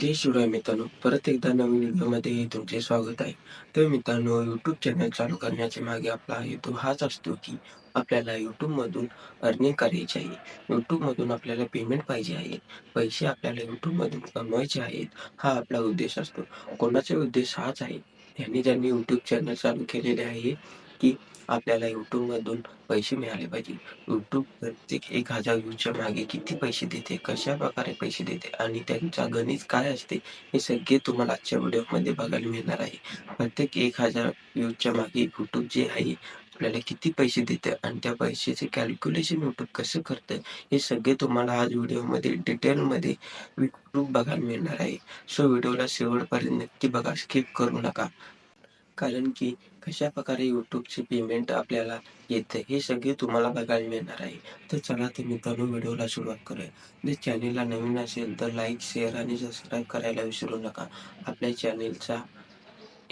जय शिवराय मित्रांनो. परत एकदा नवीन व्हिडिओमध्ये तुमचे स्वागत आहे. तर मित्रांनो यूट्यूब चॅनल चालू करण्याच्या मागे आपला हेतू हाच असतो की आपल्याला यूट्यूबमधून अर्निंग करायची आहे. यूट्यूब मधून आपल्याला पेमेंट पाहिजे आहे. पैसे आपल्याला यूट्यूब मधून कमवायचे आहेत हा आपला उद्देश असतो. कोणाचा उद्देश हाच आहे? त्यांनी ज्यांनी यूट्यूब चॅनल चालू केलेले आहे की आपल्याला यूट्यूब मधून पैसे मिळाले पाहिजे. यूट्यूब प्रत्येक एक हजार व्ह्यूच्या मागे किती पैसे देते कशा प्रकारे पैसे देते आणि त्यांचा गणित काय असते हे सगळे तुम्हाला आजच्या व्हिडिओमध्ये बघायला मिळणार आहे. प्रत्येक एक हजार व्ह्यूच्या मागे यूट्यूब जे आहे आपल्याला किती पैसे देते आणि त्या पैशाचे कॅल्क्युलेशन यूट्यूब कसं करतं हे सगळे तुम्हाला आज व्हिडिओमध्ये डिटेलमध्ये यूट्यूब बघायला मिळणार आहे. सो व्हिडिओला शेवटपर्यंत नक्की बघा स्किप करू नका. कारण की कशा प्रकारे यूट्यूबचे पेमेंट आपल्याला येतं हे सगळे तुम्हाला बघायला मिळणार आहे. तर चला तर मित्रांनो व्हिडिओला सुरुवात करूया. जर चॅनेलला नवीन असेल तर लाईक शेअर आणि सबस्क्राईब करायला विसरू नका. आपल्या चॅनेलचा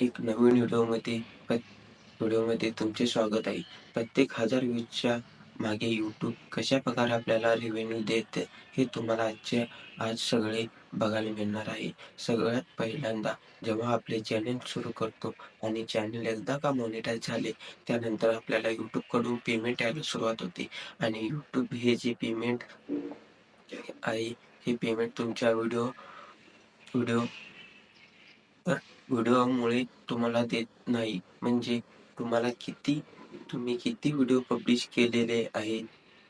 एक नवीन व्हिडिओमध्ये व्हिडिओमध्ये तुमचे स्वागत आहे. प्रत्येक हजार व्ह्यूजच्या मागे यूट्यूब कशा प्रकारे आपल्याला रेव्हेन्यू देते हे तुम्हाला आजचे आज सगळे बघायला मिळणार आहे. सगळ्यात पहिल्यांदा जेव्हा आपले चॅनेल सुरू करतो आणि चॅनेल एकदा का मॉनिटाईज झाले त्यानंतर आपल्याला यूट्यूबकडून पेमेंट यायला सुरुवात होते. आणि यूट्यूब हे जे पेमेंट आहे हे पेमेंट तुमच्या व्हिडिओ व्हिडिओ व्हिडिओमुळे तुम्हाला देत नाही. म्हणजे तुम्हाला किती तुम्ही किती व्हिडिओ पब्लिश केलेले आहेत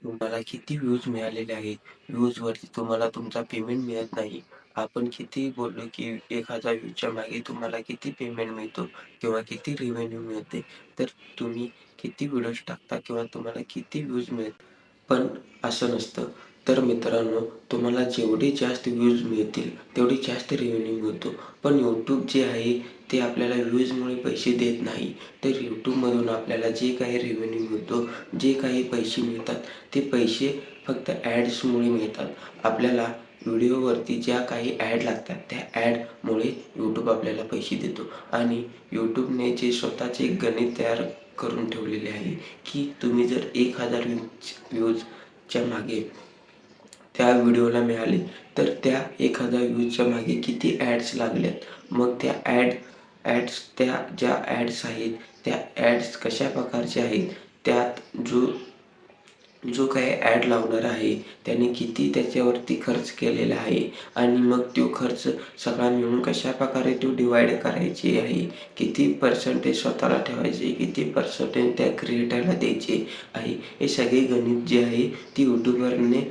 तुम्हाला किती व्ह्यूज मिळालेले आहेत? व्ह्यूजवरती तुम्हाला तुमचा पेमेंट मिळत नाही. आपण किती बोललो की एक हजार व्ह्यूजच्या मागे तुम्हाला किती पेमेंट मिळतो किंवा किती रेव्हेन्यू मिळते तर तुम्ही किती व्हिडिओज टाकता किंवा तुम्हाला किती व्ह्यूज मिळत? पण असं नसतं. तर मित्रांनो तुम्हाला जेवढे जास्त व्ह्यूज मिळतील तेवढी जास्त रेव्हेन्यू मिळतो. पण यूट्यूब जे आहे ते आपल्याला व्ह्यूजमुळे पैसे देत नाही. तर यूट्यूबमधून आपल्याला जे काही रेव्हेन्यू मिळतो जे काही पैसे मिळतात ते पैसे फक्त ॲड्समुळे मिळतात. आपल्याला व्हिडिओवरती ज्या काही ॲड लागतात त्या ॲडमुळे यूट्यूब आपल्याला पैसे देतो. आणि यूट्यूबने जे स्वतःचे गणित तयार करून ठेवलेले आहे की तुम्ही जर एक हजार व्ह्यूज व्ह्यूजच्या मागे त्या व्हिडिओला मिळाले तर त्या एक हजार व्ह्यूजच्या मागे किती ॲड्स लागल्यात? मग त्या ॲड ॲड्स त्या ज्या ॲड्स आहेत त्या ॲड्स कशा प्रकारच्या आहेत त्यात जो जो काही ॲड लावणार आहे त्याने किती त्याच्यावरती खर्च केलेला आहे आणि मग तो खर्च सगळा मिळून कशा प्रकारे तो डिवाइड करायचे आहे किती पर्सेंटेज स्वतःला ठेवायचे किती पर्सेंटेज त्या क्रिएटरला द्यायचे आहे हे सगळे गणित जे आहे ती यूट्यूबरने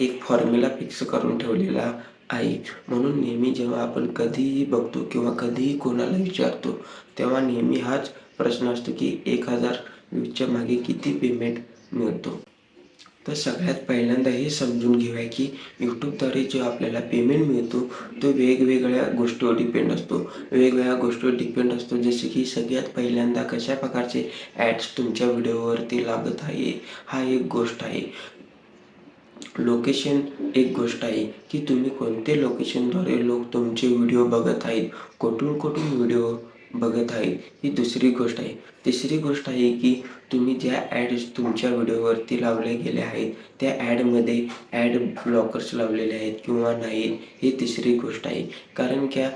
एक फॉर्म्युला फिक्स करून ठेवलेला आहे म्हणून नेहमी जेव्हा आपण कधीही बघतो किंवा कधीही कोणाला विचारतो तेव्हा नेहमी हाच प्रश्न असतो की एक हजार व्यूजच्या मागे किती पेमेंट मिळतो. तर सगळ्यात पहिल्यांदा हे समजून घेऊया की यूट्यूबद्वारे जो आपल्याला पेमेंट मिळतो तो वेगवेगळ्या गोष्टीवर डिपेंड असतो. वेगवेगळ्या गोष्टीवर डिपेंड असतो. जसे की सगळ्यात पहिल्यांदा कशा प्रकारचे ॲड्स तुमच्या व्हिडिओवरती लागत आहे हा एक गोष्ट आहे. लोकेशन एक गोष्ट आहे की तुम्ही कोणते लोकेशनद्वारे लोक तुमचे व्हिडिओ बघत आहेत? कुठून कुठून व्हिडिओ बघत आहेत? ही दुसरी गोष्ट आहे. तिसरी गोष्ट आहे की तुम्ही ज्या ॲड्स तुमच्या व्हिडिओवरती लावले गेले आहेत त्या ॲडमध्ये ॲड ब्लॉकर्स लावलेले आहेत किंवा नाहीत ही तिसरी गोष्ट आहे. कारण क्या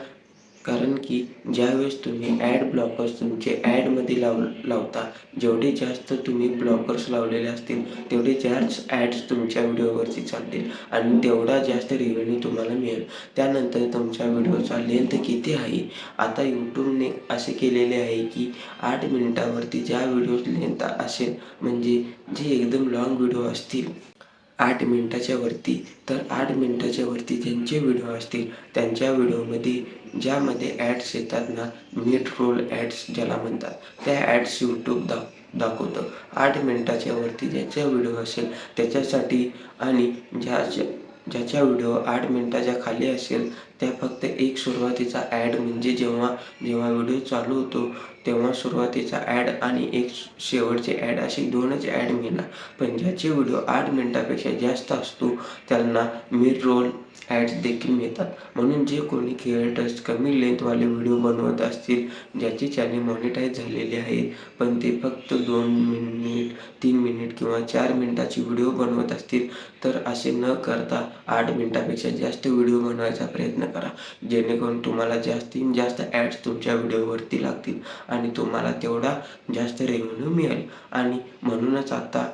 कारण की ज्यावेळेस तुम्ही ॲड ब्लॉकर्स तुमचे ॲडमध्ये लाव लावता जेवढे जास्त तुम्ही ब्लॉकर्स लावलेले असतील तेवढे जास्त ॲड्स तुमच्या व्हिडिओवरती चालतील आणि तेवढा जास्त रेव्हेन्यू तुम्हाला मिळेल. त्यानंतर तुमच्या व्हिडिओचा लेंथ किती आहे? आता यूट्यूबने असे केलेले आहे की आठ मिनिटावरती ज्या व्हिडिओ लेंथ असेल म्हणजे जे एकदम लॉंग व्हिडिओ असतील आठ मिनटाच्या वरती तर आठ मिनटाच्या वरती ज्यांचे व्हिडिओ असतील त्यांच्या व्हिडिओमध्ये ज्यामध्ये ॲड्स येतात ना मीट रोल ॲड्स ज्याला म्हणतात त्या ॲड्स यूट्यूब दा दाखवतं. आठ मिनिटाच्या वरती ज्याचा व्हिडिओ असेल त्याच्यासाठी आणि ज्याच्या ज्याचा व्हिडिओ आठ मिनिटाच्या खाली असेल त्या फक्त एक सुरुवातीचा ॲड म्हणजे जेव्हा जेव्हा व्हिडिओ चालू होतो तेव्हा सुरुवातीचा ॲड आणि एक शेवटचे ॲड असे दोनच ॲड मिळणार पण ज्याचे व्हिडिओ आठ मिनिटापेक्षा जास्त असतो त्यांना मिड रोल ॲड्स देखील मिळतात. म्हणून जे कोणी क्रिएटर्स कमी लेंथवाले व्हिडिओ बनवत असतील ज्याचे चॅनल मॉनिटाईज झालेले आहेत पण ते फक्त दोन मिनिट तीन मिनिट किंवा चार मिनिटाची व्हिडिओ बनवत असतील तर असे न करता आठ मिनिटापेक्षा जास्त व्हिडिओ बनवायचा प्रयत्न करा. जेणेकरून तुम्हाला जास्तीत जास्त ॲड्स तुमच्या व्हिडिओवरती लागतील आणि तुम्हाला तेवढा जास्त रेव्हेन्यू मिळेल. आणि म्हणूनच आता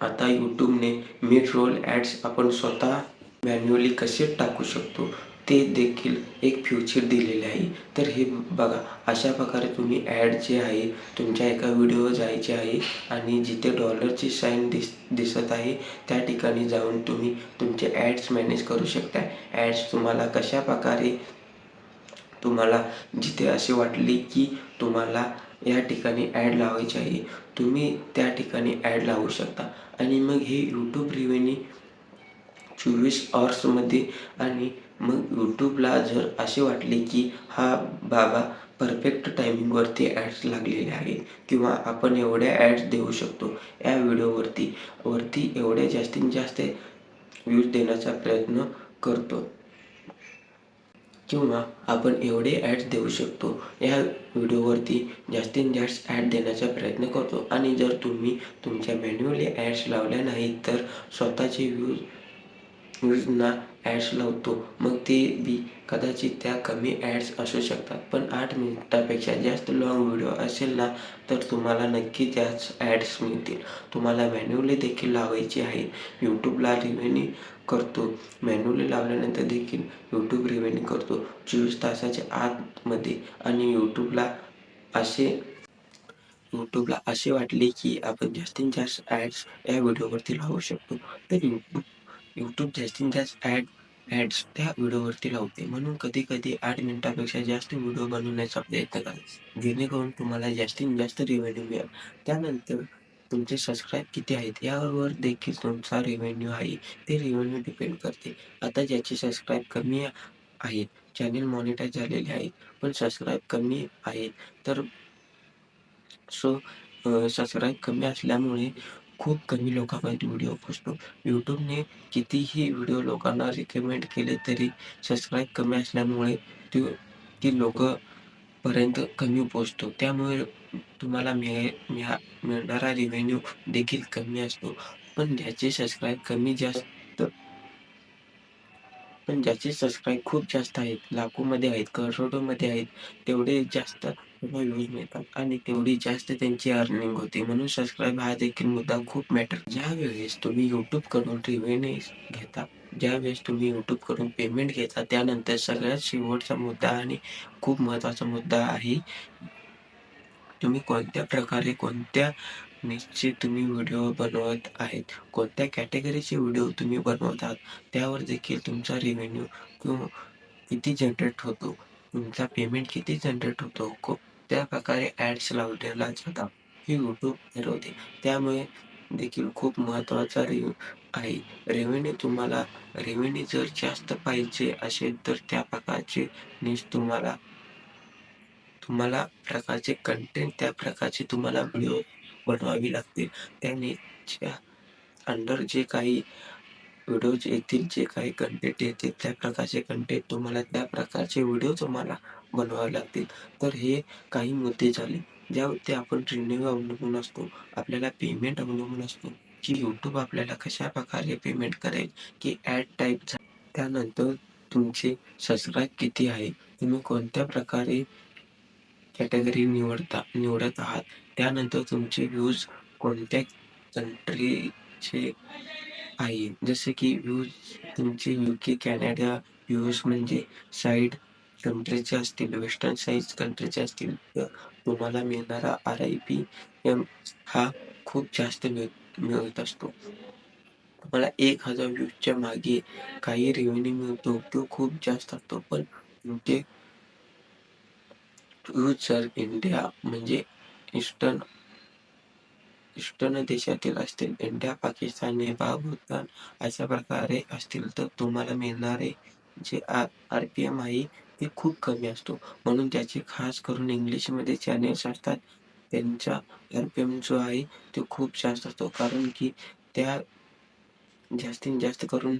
आता यूट्यूबने मिड रोल ॲड्स आपण स्वतः मॅन्युअली कसे टाकू शकतो? ते देखील एक फ्युचर दिलेले आहे. तर हे बघा अशा प्रकारे तुम्ही ॲड जे आहे तुमच्या एका व्हिडिओ जायचे आहे आणि जिथे डॉलरची साईन दिस दिसत आहे त्या ठिकाणी जाऊन तुम्ही तुमचे ॲड्स मॅनेज करू शकता. ॲड्स तुम्हाला कशा प्रकारे तुम्हाला जिथे असे वाटले की तुम्हाला या ठिकाणी ॲड लावायची आहे तुम्ही त्या ठिकाणी ॲड लावू शकता. आणि मग हे यूट्यूब रिव्हेन्यू चोवीस आवर्समध्ये आणि मग यूट्यूबला जर असे वाटले की हा बाबा परफेक्ट टायमिंगवरती ॲड्स लागलेले आहेत किंवा आपण एवढ्या ॲड्स देऊ शकतो या व्हिडिओवरती वरती एवढ्या जास्तीत जास्त व्ह्यूज देण्याचा प्रयत्न करतो. किंवा आपण एवढे ॲड्स देऊ शकतो या व्हिडिओवरती जास्तीत जास्त ॲड देण्याचा प्रयत्न करतो. आणि जर तुम्ही तुमच्या मॅन्युअली ॲड्स लावल्या नाहीत तर स्वतःचे व्ह्यूज व्ह्यूजना ॲड्स लावतो. मग ते बी कदाचित त्या कमी ॲड्स असू शकतात. पण आठ मिनिटापेक्षा जास्त लाँग व्हिडिओ असेल ना तर तुम्हाला नक्की त्याच ॲड्स मिळतील. तुम्हाला मॅन्युअली देखील लावायची आहे. यूट्यूबला रिव्हेन्यू करतो. मॅन्युअली लावल्यानंतर देखील यूट्यूब रिव्हेन्यू करतो. चोवीस तासाच्या आतमध्ये. आणि यूट्यूबला असे यूट्यूबला असे वाटले की आपण जास्तीत जास्त ॲड्स या व्हिडिओवरती लावू शकतो. तर यूट्यूब यूट्यूब जास्तीत जास्त ॲड ॲड्स त्या व्हिडिओवरती लावते. म्हणून कधी कधी आठ मिनिटापेक्षा जास्त व्हिडिओ बनवण्याचा प्रयत्न करा जेणेकरून तुम्हाला जास्तीत जास्त रिव्हेन्यू मिळेल. त्यानंतर तुमचे सबस्क्राईब किती आहेत यावर देखील तुमचा रेव्हेन्यू आहे. ते रेव्हेन्यू डिपेंड करते. आता ज्याचे सबस्क्राईब कमी आहेत चॅनेल मॉनिटाईज झालेले आहेत पण सबस्क्राईब कमी आहेत तर सो सबस्क्राईब कमी असल्यामुळे खूप कमी लोकांपर्यंत व्हिडिओ पोचतो यूट्यूबने कितीही व्हिडिओ लोकांना रिकमेंड केले तरी सबस्क्राईब कमी असल्यामुळे ती ती लोकपर्यंत कमी पोचतो त्यामुळे तुम्हाला मिळे मिळा मिळणारा रेव्हेन्यू देखील कमी असतो. पण ज्याचे सबस्क्राईब कमी जास्त पण ज्याचे सबस्क्राईब खूप जास्त आहेत लाखोमध्ये आहेत करोडोमध्ये आहेत तेवढे जास्त व्ह्यूज मिळतात आणि तेवढी जास्त त्यांची अर्निंग होते. म्हणून सबस्क्राईब हा देखील मुद्दा खूप मॅटर ज्या वेळेस तुम्ही कडून रिव्हेन्यू घेता ज्या वेळेस तुम्ही कडून पेमेंट घेता त्यानंतर सगळ्यात शेवटचा मुद्दा आणि खूप महत्त्वाचा मुद्दा आहे तुम्ही कोणत्या प्रकारे कोणत्या निश्चित तुम्ही व्हिडिओ बनवत आहेत कोणत्या कॅटेगरीचे व्हिडिओ तुम्ही बनवत आहात त्यावर देखील तुमचा रेव्हेन्यू किंवा किती जनरेट होतो तुमचा पेमेंट किती जनरेट होतो त्या प्रकारे ॲड्स लावलेला जातात हे यूट्यूब ठरवते त्यामुळे देखील खूप महत्त्वाचा रिव्ह आहे. रेव्हेन्यू तुम्हाला रेव्हेन्यू जर जास्त पाहिजे असेल तर त्या प्रकारचे न्यूज तुम्हाला तुम्हाला प्रकारचे कंटेंट त्या प्रकारचे तुम्हाला व्हिडिओ बनवावी लागतील. त्याने अंडर जे काही व्हिडिओज येतील जे काही कंटेंट येतील त्या प्रकारचे कंटेंट तुम्हाला त्या प्रकारचे व्हिडिओ तुम्हाला बनवावे लागतील. तर हे काही मुद्दे झाले ज्यावरती आपण ट्रेनिंग अवलंबून असतो. आपल्याला पेमेंट अवलंबून असतो की यूट्यूब आपल्याला कशा प्रकारे पेमेंट करेल की ॲड टाईप त्यानंतर तुमचे सबस्क्राईब किती आहे तुम्ही कोणत्या प्रकारे कॅटेगरी निवडता निवडत आहात त्यानंतर तुमचे व्ह्यूज कोणत्या कंट्रीचे आहे. जसे की व्ह्यूज तुमचे यू के कॅनडा व्ह्यूज म्हणजे साईड कंट्रीचे असतील वेस्टर्न साईज कंट्रीचे असतील तर तुम्हाला मिळणारा आर आय पी एम हा खूप जास्त मिळ मिळत असतो. तुम्हाला एक हजार व्ह्यूजच्या मागे काही रेव्हेन्यू मिळतो तो खूप जास्त असतो. पण तुमचे जर इंडिया म्हणजे ईस्टर्न ईस्टर्न देशातील असतील इंडिया पाकिस्तान नेपाळ भूतान अशा प्रकारे असतील तर तुम्हाला मिळणारे जे आर पी एम आहे ते खूप कमी असतो. म्हणून त्याचे खास करून इंग्लिशमध्ये चॅनेल्स असतात. त्यांचा आर पी एम जो आहे तो खूप जास्त असतो. कारण की त्या जास्तीत जास्त करून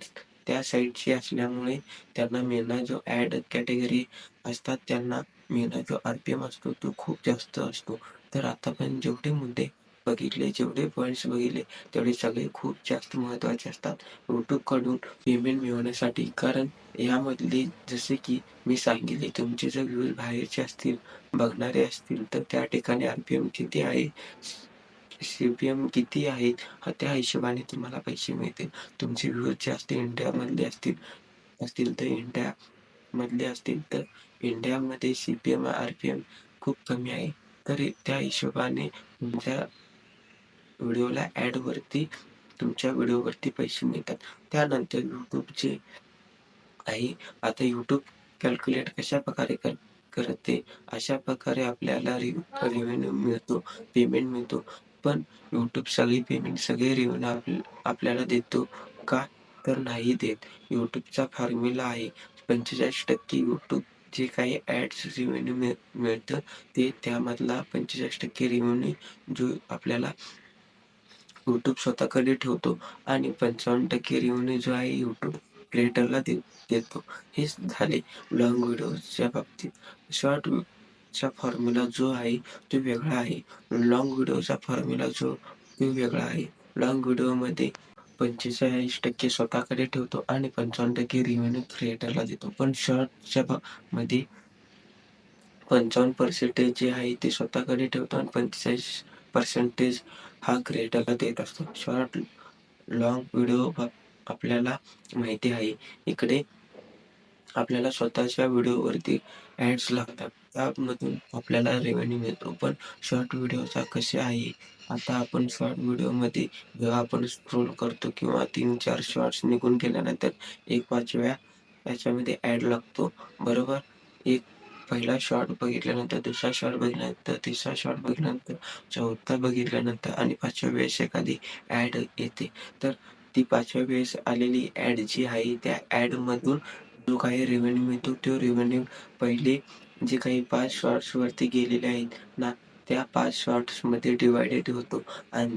त्या साईडची असल्यामुळे त्यांना मिळणार जो ॲड कॅटेगरी असतात त्यांना मिळणार जो आर पी एम असतो तो खूप जास्त असतो. तर आता पण जेवढे मुद्दे बघितले जेवढे पॉईंट्स बघितले तेवढे सगळे खूप जास्त महत्त्वाचे असतात. यूट्यूबकडून पेमेंट मिळवण्यासाठी. कारण यामधले जसे की मी सांगितले तुमचे जर व्ह्यूज बाहेरचे असतील बघणारे असतील तर त्या ठिकाणी आर पी एम किती आहे सी पी एम किती आहेत त्या हिशोबाने तुम्हाला पैसे मिळतील. तुमचे व्ह्यूज जास्त इंडियामधले असतील असतील तर इंडियामधले असतील तर इंडियामध्ये C P M R P M खूप कमी आहे. तर त्या हिशोबाने तुमच्या व्हिडिओला ॲडवरती तुमच्या व्हिडिओवरती पैसे मिळतात. त्यानंतर यूट्यूबचे आहे. आता यूट्यूब कॅल्क्युलेट कशा प्रकारे कर करते अशा प्रकारे आपल्याला रेव्हेन्यू मिळतो पेमेंट मिळतो. पण यूट्यूब सगळी पेमेंट सगळे रेव्हेन्यू आप आपल्याला देतो का? तर नाही देत. यूट्यूबचा फॉर्म्युला आहे. पंचेचाळीस टक्के यूट्यूब जे काही ॲड्स रेव्हेन्यू मिळ मिळतं ते त्यामधला पंचेचाळीस टक्के रेव्हेन्यू जो आपल्याला यूट्यूब स्वतःकडे ठेवतो आणि पंचावन्न टक्के रेव्हेन्यू जो आहे यूट्यूब क्रिएटरला दे देतो. हेच झाले लॉंग व्हिडिओच्या बाबतीत. शॉर्टचा फॉर्म्युला जो आहे तो वेगळा आहे. लॉंग व्हिडिओचा फॉर्म्युला जो तो वेगळा आहे. लॉंग व्हिडिओमध्ये पंचेचाळीस टक्के स्वतःकडे ठेवतो आणि पंचावन्न टक्के रेव्हेन्यू क्रिएटरला देतो. पण शॉर्टच्या मध्ये पंचावन्न पर्सेंटेज जे आहे ते स्वतःकडे ठेवतो आणि पंचेचाळीस पर्सेंटेज हा क्रिएटरला देत असतो. शॉर्ट लॉंग व्हिडिओ आपल्याला माहिती आहे. इकडे आपल्याला स्वतःच्या व्हिडिओवरती ॲड्स लागतात. त्यामधून आपल्याला रेव्हेन्यू मिळतो. पण शॉर्ट व्हिडिओचा कसे आहे? आता आपण शॉर्ट व्हिडिओमध्ये जेव्हा आपण स्क्रोल करतो किंवा तीन चार शॉर्ट्स निघून गेल्यानंतर एक पाचव्या याच्यामध्ये ॲड लागतो. बरोबर? एक पहिला शॉट बघितल्यानंतर दुसरा शॉट बघितल्यानंतर तिसरा शॉट बघितल्यानंतर चौथा बघितल्यानंतर आणि पाचव्या वेळेस एखादी ॲड येते. तर ती पाचव्या वेळेस आलेली ॲड जी आहे त्या ॲडमधून जो काही रेव्हेन्यू मिळतो तो रेव्हेन्यू पहिले जे काही पाच शॉर्ट्सवरती गेलेले आहेत ना त्या पाच शॉर्ट्समध्ये डिवायडेड होतो. आणि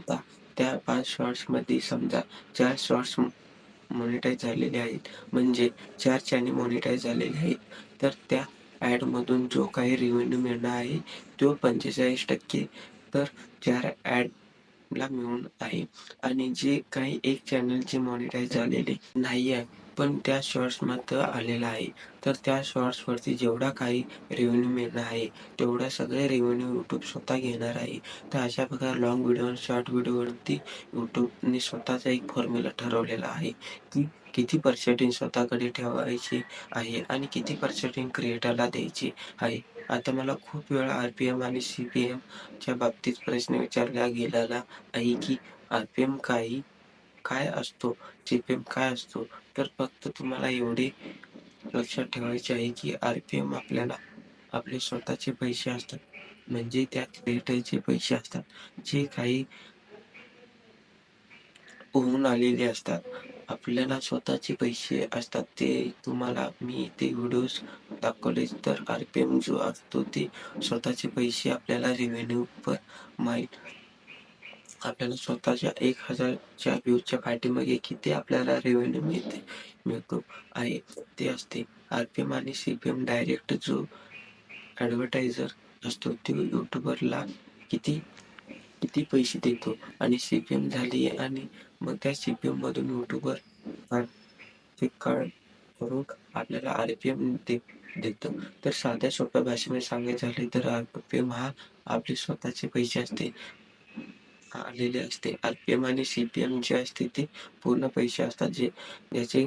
त्या पाच शॉर्ट्समध्ये समजा चार शॉर्ट्स मॉनिटाईज झालेले आहेत. म्हणजे चार चॅनल मॉनिटाईज झालेले आहेत. तर त्या ॲडमधून जो काही रेव्हेन्यू मिळणार आहे तो पंचेचाळीस टक्के तर चार ॲडला मिळून आहे. आणि जे काही एक चॅनलचे मॉनिटाईज झालेले नाही आहे पण त्या शॉर्ट्स मात्र आलेला आहे. तर त्या शॉर्ट्सवरती जेवढा काही रेव्हेन्यू मिळणार आहे तेवढा सगळे रेव्हेन्यू यूट्यूब स्वतः घेणार आहे. तर अशा प्रकारे लॉंग व्हिडिओ शॉर्ट व्हिडिओवरती यूट्यूबने स्वतःचा एक फॉर्म्युला ठरवलेला आहे की किती पर्सेंटेज स्वतःकडे ठेवायची आहे आणि किती पर्सेंटेज क्रिएटरला द्यायची आहे? आता मला खूप वेळा आर पी एम आणि सी पी एमच्या बाबतीत प्रश्न विचारला गेलेला आहे की आर पी एम काही काय असतो? सी पी एम काय असतो? तर फक्त तुम्हाला एवढे लक्षात ठेवायचे आहे की आर पी एम आपल्याला आपले स्वतःचे पैसे असतात. म्हणजे त्या क्रिएटरचे पैसे असतात. जे काही होऊन आलेले असतात. आपल्याला स्वतःचे पैसे असतात ते तुम्हाला मी ते व्हिडिओज दाखवले तर आर पी एम जो असतो ते स्वतःचे पैसे आपल्याला रेव्हेन्यू पर माहीत. आपल्याला स्वतःच्या एक हजारच्या व्ह्यूजच्या पाठीमागे किती आपल्याला रेव्हेन्यू मिळते मिळतो आहे ते असते. आर पी एम आणि सी पी एम डायरेक्ट जो ॲडव्हर्टायझर असतो तो यूट्यूबरला किती किती पैसे देतो? आणि सी पी एम झाली आणि मग त्या सी पी एममधून यूट्यूबर ते करून आपल्याला आर पी एम दे देतो. तर साध्या सोप्या भाषेमध्ये सांगायचं झाले तर आर पी एम हा आपले स्वतःचे पैसे असते. आलेले असते. आर पी एम आणि सी पी एम जे असते ते पूर्ण पैसे असतात. जे ज्याचे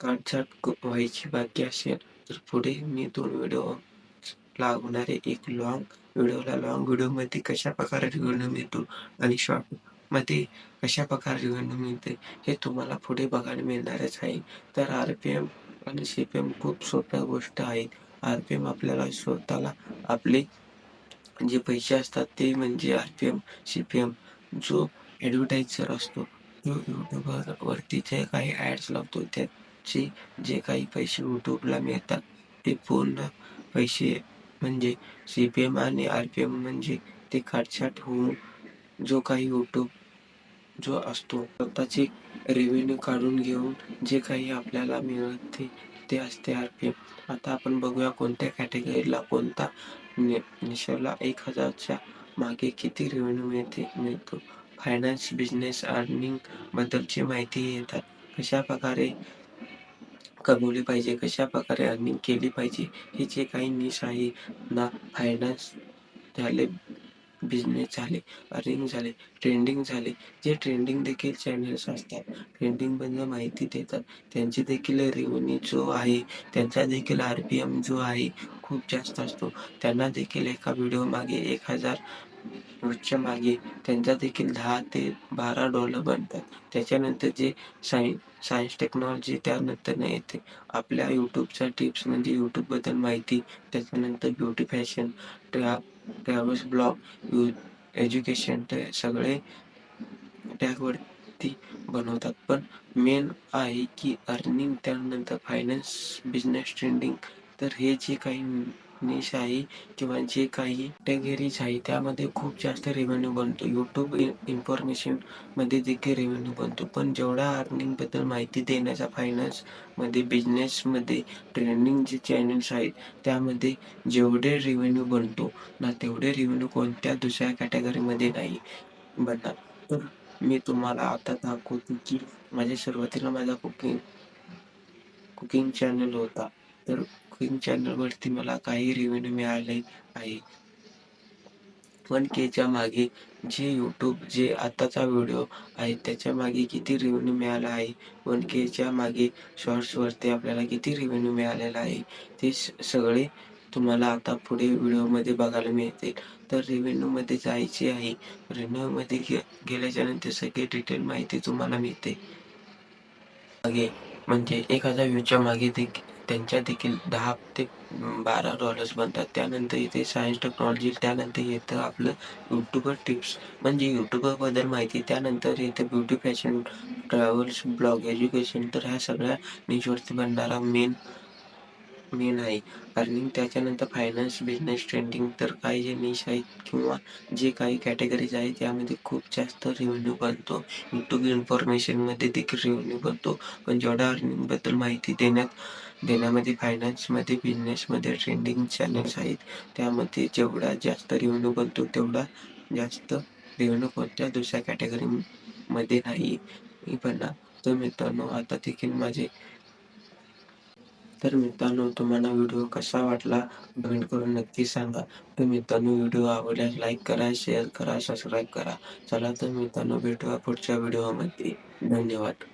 काटछाट व्हायची बाकी असेल तर पुढे मी दोन व्हिडिओ लागणारे एक लॉंग व्हिडिओला लॉंग व्हिडिओमध्ये कशा प्रकारे रेव्हेन्यू मिळतो आणि शॉर्टमध्ये कशा प्रकारे रेव्हेन्यू मिळते हे तुम्हाला पुढे बघायला मिळणारच आहे. तर आर पी एम आणि सी पी एम खूप सोप्या गोष्ट आहेत. आर पी एम आपल्याला स्वतःला आपले जे पैसे असतात ते म्हणजे R P M C P M जो ॲडव्हर्टायझर असतो जो यूट्यूबवरती जे काही ॲड्स लावतो त्याचे जे काही पैसे यूट्यूबला मिळतात ते पूर्ण पैसे म्हणजे सी पी एम आणि आर पी एम म्हणजे ते काटछाट होऊन जो काही यूट्यूब जो असतो स्वतःचे रेव्हेन्यू काढून घेऊन जे काही आपल्याला मिळते ते असते आर पी एम आता आपण बघूया कोणत्या कॅटेगरीला कोणता निशाला एक हजारच्या मागे किती रेव्हेन्यू मिळते मिळतो. फायनान्स बिझनेस अर्निंग बद्दलची माहिती येतात. कशा प्रकारे कमवले पाहिजे कशा प्रकारे अर्निंग केली पाहिजे हे जे काही निश आहे ना फायनान्स झाले बिझनेस झाले अर्निंग झाले ट्रेंडिंग झाले जे ट्रेंडिंग देखील चॅनल्स असतात ट्रेंडिंगबद्दल माहिती देतात त्यांचे देखील रेव्हन्यू जो आहे त्यांचा देखील आर पी एम जो आहे खूप जास्त असतो. त्यांना देखील एका व्हिडिओ मागे एक हजार रोजच्या मागे त्यांचा देखील दहा ते बारा डॉलर बनतात. त्याच्यानंतर जे सायन्स सायन्स टेक्नॉलॉजी त्यानंतर येते. आपल्या यूट्यूबच्या टिप्स म्हणजे यूट्यूबबद्दल माहिती त्याच्यानंतर ब्युटी फॅशन ट्रॅ ट्रॅव्हल्स ब्लॉग यू एज्युकेशन ते सगळे टॅगवरती बनवतात. पण मेन आहे की अर्निंग त्यानंतर फायनान्स बिझनेस ट्रेंडिंग तर हे जे काही निश आहे किंवा जे काही कॅटेगरीज आहे त्यामध्ये खूप जास्त रेव्हेन्यू बनतो. यूट्यूब इन्फॉर्मेशनमध्ये देखील रेव्हेन्यू बनतो. पण जेवढा अर्निंगबद्दल माहिती देण्याचा फायनान्समध्ये ट्रेनिंग जे चॅनल्स आहेत त्यामध्ये जेवढे रेव्हेन्यू बनतो ना तेवढे रेव्हेन्यू कोणत्या दुसऱ्या कॅटेगरीमध्ये नाही. बनणार तर मी तुम्हाला आता दाखवतो की माझ्या सुरुवातीला माझा कुकिंग कुकिंग चॅनल होता. तर कुकिंग चॅनलवरती मला काही रेव्हेन्यू मिळाले आहे. वन केच्या मागे जे यूट्यूब जे आताचा व्हिडिओ आहे त्याच्यामागे किती रेव्हेन्यू मिळाला आहे? वन केच्या मागे शॉर्ट्सवरती आपल्याला किती रेव्हेन्यू मिळालेला आहे? ते सगळे तुम्हाला आता पुढे व्हिडिओमध्ये बघायला मिळतील. तर रेव्हेन्यूमध्ये जायचे आहे. रेव्हेन्यूमध्ये गे गेल्याच्यानंतर सगळी डिटेल माहिती तुम्हाला मिळते. मागे म्हणजे एक हजार व्ह्यूच्या मागे देखील त्यांच्या देखील दहा ते बारा डॉलर्स बनतात. त्यानंतर इथे सायन्स टेक्नॉलॉजी त्यानंतर येतं आपलं यूट्यूबर टिप्स म्हणजे यूट्यूबरबद्दल माहिती त्यानंतर येतं beauty fashion travels blog education तर ह्या सगळ्या निशवरती बनणारा मेन मेन आहे अर्निंग त्याच्यानंतर फायनान्स बिझनेस ट्रेंडिंग तर काही जे निश आहेत किंवा जे काही कॅटेगरीज आहेत त्यामध्ये खूप जास्त रेव्हेन्यू बनतो. यूट्यूब इन्फॉर्मेशनमध्ये देखील रेव्हेन्यू बनतो पण जेवढा अर्निंगबद्दल माहिती देण्यात देण्यामध्ये फायनान्समध्ये बिझनेसमध्ये ट्रेंडिंग चॅनल्स आहेत त्यामध्ये जेवढा जास्त रेव्हेन्यू बनतो तेवढा जास्त रेव्हेन्यू कोणत्या दुसऱ्या कॅटेगरीमध्ये नाही. बनणार तर मित्रांनो आता देखील माझे तर मित्रांनो तुम्हाला व्हिडिओ कसा वाटला कमेंट करून नक्की सांगा. तर मित्रांनो व्हिडिओ आवडल्यास लाईक करा शेअर करा सबस्क्राईब करा. चला तर मित्रांनो भेटूया पुढच्या व्हिडिओमध्ये. धन्यवाद.